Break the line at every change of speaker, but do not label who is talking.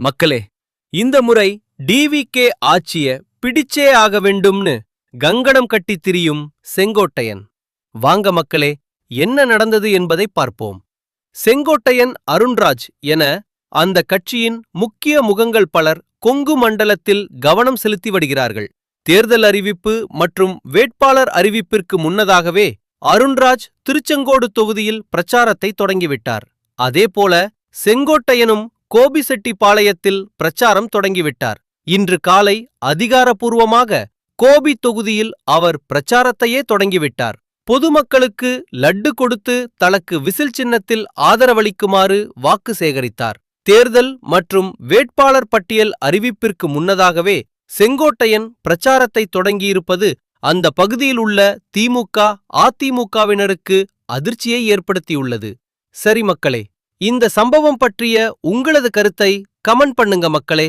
மக்களே இந்த முறை டிவிகே ஆட்சிய பிடிச்சே ஆக வேண்டும்னு கங்கணம் கட்டித் திரியும் செங்கோட்டையன். வாங்க மக்களே என்ன நடந்தது என்பதை பார்ப்போம். செங்கோட்டையன் அருண்ராஜ் என அந்த கட்சியின் முக்கிய முகங்கள் பலர் கொங்கு மண்டலத்தில் கவனம் செலுத்தி வருகிறார்கள். தேர்தல் அறிவிப்பு மற்றும் வேட்பாளர் அறிவிப்பிற்கு முன்னதாகவே அருண்ராஜ் திருச்செங்கோடு தொகுதியில் பிரச்சாரத்தை தொடங்கிவிட்டார். அதேபோல செங்கோட்டையனும் கோபிசெட்டிப்பாளையத்தில் பிரச்சாரம் தொடங்கிவிட்டார். இன்று காலை அதிகாரப்பூர்வமாக கோபி தொகுதியில் அவர் பிரச்சாரத்தையே தொடங்கிவிட்டார். பொதுமக்களுக்கு லட்டு கொடுத்து தனக்கு விசில் சின்னத்தில் ஆதரவளிக்குமாறு வாக்கு சேகரித்தார். தேர்தல் மற்றும் வேட்பாளர் பட்டியல் அறிவிப்பிற்கு முன்னதாகவே செங்கோட்டையன் பிரச்சாரத்தை தொடங்கியிருப்பது அந்த பகுதியில் உள்ள திமுக அதிமுகவினருக்கு அதிர்ச்சியை ஏற்படுத்தியுள்ளது. சரி மக்களே இந்த சம்பவம் பற்றிய உங்களது கருத்தை கமெண்ட் பண்ணுங்க மக்களே.